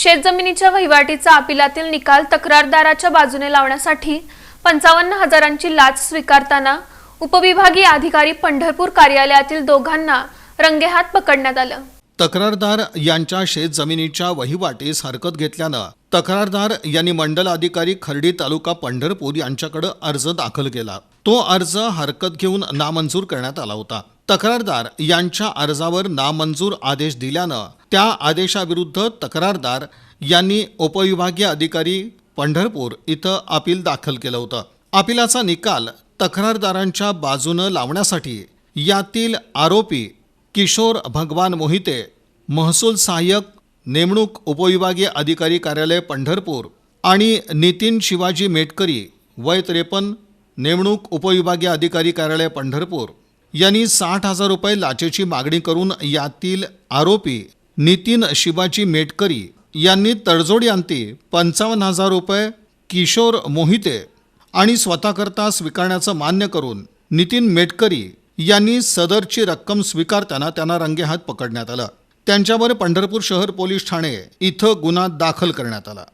शेतजमिनीच्या वहिवाटीचा अपिलातील निकाल तक्रारदाराच्या बाजूने लावण्यासाठी पंचावन्न हजारांची लाच स्वीकारताना उपविभागीय अधिकारी पंढरपूर कार्यालयातील दोघांना रंगेहात पकडण्यात आलं. तक्रारदार यांच्या शेतजमिनीच्या वहिवाटीस हरकत घेतल्यानं तक्रारदार यांनी मंडल अधिकारी खर्डी तालुका पंढरपूर यांच्याकडे अर्ज दाखल केला. तो अर्ज हरकत घेऊन नामंजूर करण्यात आला होता. तक्रारदार यांच्या अर्जावर नामंजूर आदेश दिल्यानं त्या आदेशाविरुद्ध तक्रारदार यांनी उपविभागीय अधिकारी पंढरपूर इथं अपील दाखल केलं होतं. अपिलाचा निकाल तक्रारदारांच्या बाजूनं लावण्यासाठी यातील आरोपी किशोर भगवान मोहिते महसूल सहाय्यक नेमणूक उपविभागीय अधिकारी कार्यालय पंढरपूर आणि नितीन शिवाजी मेटकरी वय त्रेपन्न नेमणूक उपविभागीय अधिकारी कार्यालय पंढरपूर यांनी साठ हजार रुपये लाचेची मागणी करून यातील आरोपी नितीन शिवाजी मेटकरी यांनी तडजोडी अंती पंचावन्न हजार रुपये किशोर मोहिते आणि स्वतःकरता स्वीकारण्याचं मान्य करून नितीन मेटकरी यांनी सदरची रक्कम स्वीकारताना त्यांना रंगेहात पकडण्यात आलं. त्यांच्यावर पंढरपूर शहर पोलीस ठाणे इथं गुन्हा दाखल करण्यात आला.